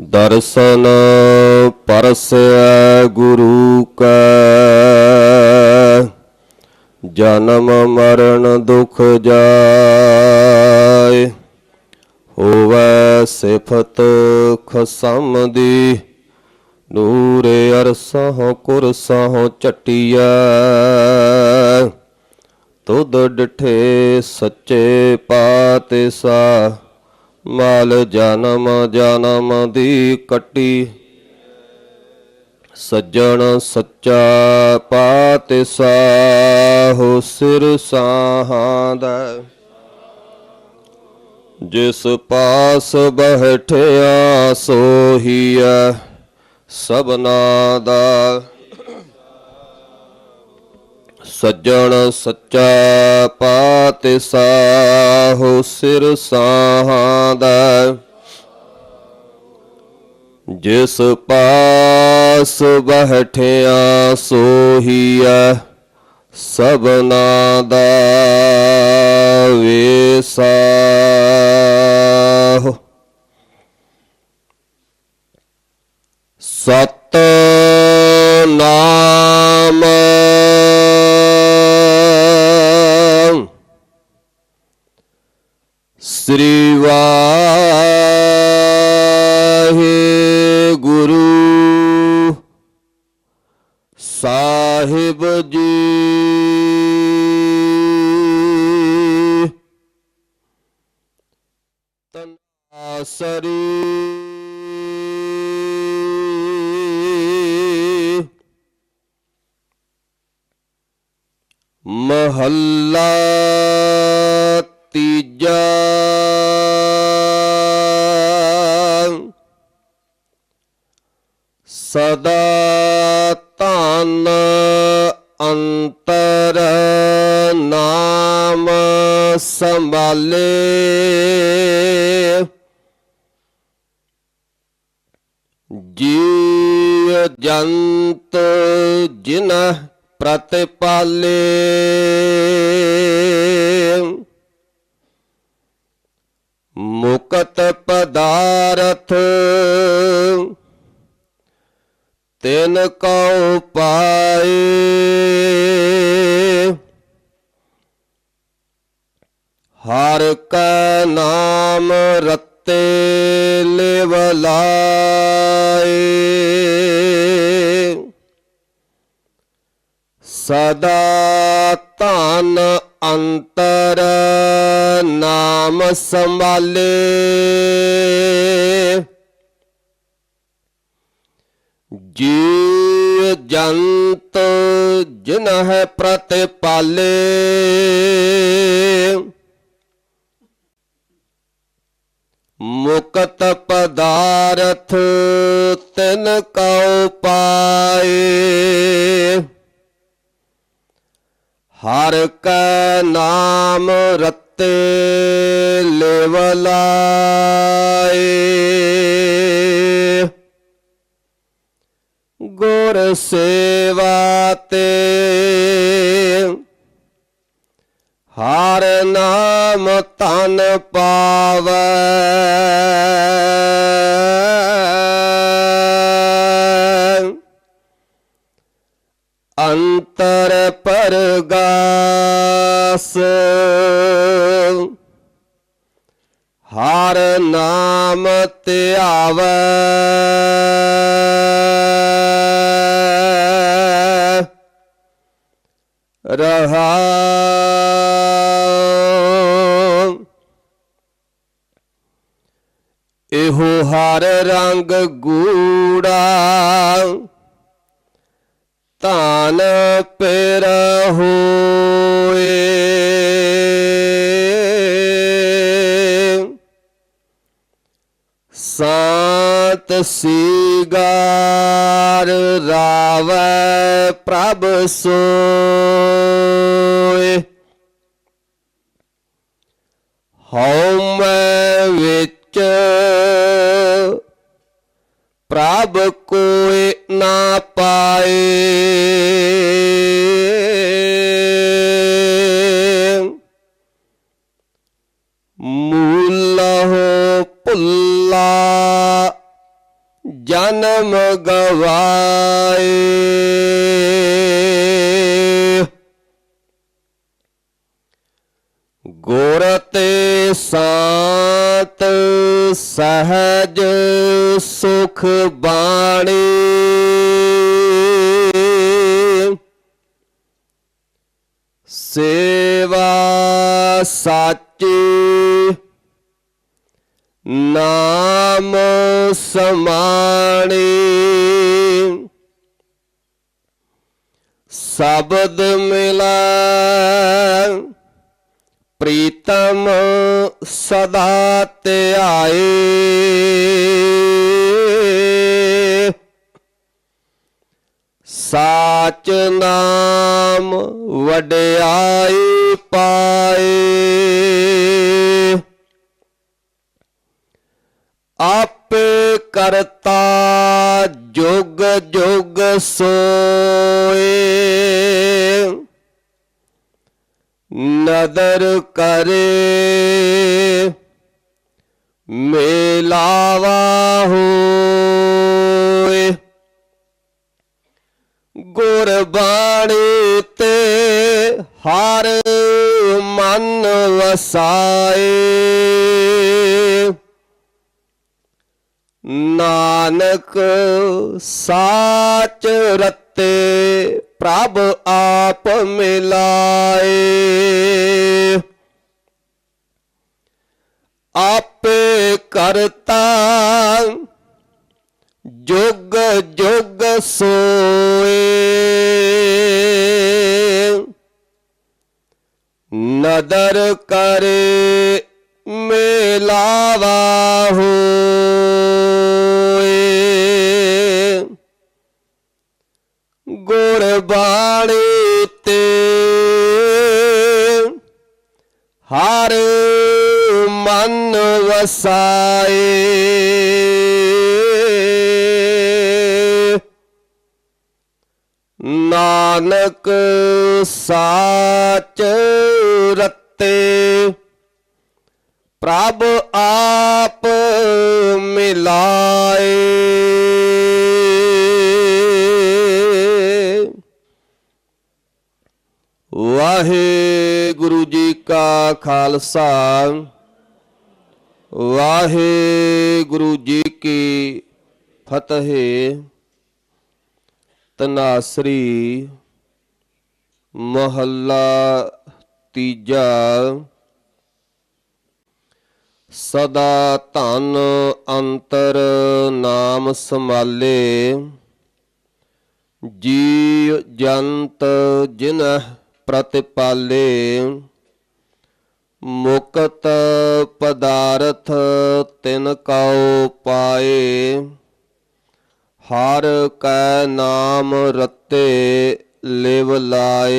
ਦਰਸ਼ਨ ਪਰਸੈ ਗੁਰੂ ਕੈ। ਜਨਮ ਮਰਨ ਦੁਖ ਜਾਏ। ਹੋਵੈ ਸਿਫਤ ਖਸਮ ਦੀ ਨੂਰੇ ਅਰਸਹੁ ਕੁਰਸਹੁ ਚਟਿਐ ਤੁਧ ਡਿਠੇ ਸੱਚੇ ਪਾਤਸ਼ਾਹ। ਮਾਲ ਜਨਮ ਜਨਮ ਦੀ ਕੱਟੀ। ਸੱਜਣ ਸੱਚਾ ਪਾਤਸ਼ਾਹ ਸਿਰ ਸਾਹਾਂ ਦਾ। ਜਿਸ ਪਾਸ ਬਹਿਠਿਆ ਸੋਹੀਐ ਸਭਨਾ ਦਾ। ਸੱਜਣ ਸੱਚਾ ਪਾਤਸ਼ਾਹ ਸਿਰ ਸਾਹਾਂ ਦਾ। ਜਿਸ ਪਾਸ ਬਹਿਠਿਆ ਸੋਹੀਐ ਸਭਨਾ ਦਾ ਵੇਸਾ ਸਤ ਨਾਮ ਸਾਹਿਬ ਜੀ। ਤਨਾਸਰੀ ਮਹੱਲਾ ਤੀਜਾ। ਸਦਾ ਧਨ ਅੰਤਰ ਨਾਮ ਸੰਭਾਲੇ। ਜੀਵ ਜੰਤ ਜਿਨ ਪ੍ਰਤਿਪਾਲੇ। ਮੁਕਤ ਪਦਾਰਥ ਤਿਨ ਕਉ ਪਾਏ। ਹਰ ਕਾ ਨਾਮ ਰਤੇ ਲਿਵ ਲਾਏ। ਸਦਾ ਧਨ ਅੰਤਰ ਨਾਮ ਸੰਭਾਲੇ। ਜੀਵ ਜੰਤ ਜਿਨ ਪ੍ਰਤਿਪਾਲੇ। ਮੁਕਤ ਪਦਾਰਥ ਤਿਨ ਕਉ ਪਾਏ। ਹਰ ਕੈ ਨਾਮ ਰਤੇ ਲਿਵ ਲਾਏ। ਗੁਰ ਸੇਵਾ ਤੇ ਹਰ ਨਾਮ ਤਨ ਪਾਵੈ। ਅੰਤਰ ਪਰਗਾਸ ਹਰ ਨਾਮ ਧਿਆਵੈ ਰਹਾ। ਇਹੋ ਹਰ ਰੰਗ ਗੂੜਾ। ਧਨ ਪੇਰ ਹੋਏ। ਸਾਤ ਸੀਗਾਰ ਰਾਵੈ ਪ੍ਰਭ ਸੋਏ। ਹਉ ਮੈਂ ਵਿੱਚ ਪ੍ਰਭ ਕੋਇ ਨਾ ਪਾਏ। ਮੂਲਹੁ ਭੁੱਲ ਜਨਮ ਗਵਾਏ। ਗੁਰ ਤੇ ਸਾਤ ਸਹਜ ਸੁਖ ਬਾਣੀ। ਸੇਵਾ ਸਾਚੀ ਨਾਮ ਸਮਾਣੀ। ਸ਼ਬਦ ਮਿਲਾ ਪ੍ਰੀਤਮ ਸਦਾ ਧਿਆਏ ਸਾਚ ਨਾਮ ਵਡਿਆਈ ਪਾਏ। ਆਪੇ ਕਰਤਾ ਜੁਗ ਜੁਗ ਸੋਏ। ਨਦਰ ਕਰੇ ਮੇਲਾਵਾ ਹੋਏ। ਗੁਰਬਾਣੀ ਤੇ ਹਰ ਮਨ ਵਸਾਏ। ਨਾਨਕ ਸਾਚ ਰਤੇ ਪ੍ਰਭ ਆਪ ਮਿਲਾਏ। ਆਪੇ ਕਰਤਾ ਜੁਗ ਜੁਗ ਸੋਏ। ਨਦਰ ਕਰੇ ਮੇਲਾਵਾ ਹੋਏ ਗੁਰਬਾਣੀ ਤੇ ਹਰ ਮਨ ਵਸਾਏ। ਨਾਨਕ ਸਾਚ ਰਤੇ। ਪ੍ਰਭ ਆਪ ਮਿਲਾਏ। ਵਾਹਿਗੁਰੂ ਜੀ ਕਾ ਖਾਲਸਾ। ਵਾਹਿਗੁਰੂ ਜੀ ਕੀ ਫਤਿਹ। ਤਨਾਸਰੀ ਮਹੱਲਾ ਤੀਜਾ। ਸਦਾ ਧਨ ਅੰਤਰ ਨਾਮ ਸਮਾਲੇ ਜੀਵ ਜੰਤ ਜਿਨਹ ਪ੍ਰਤਿਪਾਲੇ, ਮੁਕਤ ਪਦਾਰਥ ਤਿਨ ਕਉ ਪਾਏ, ਹਰ ਕੈ ਨਾਮ ਰਤੇ ਲਿਵ ਲਾਏ।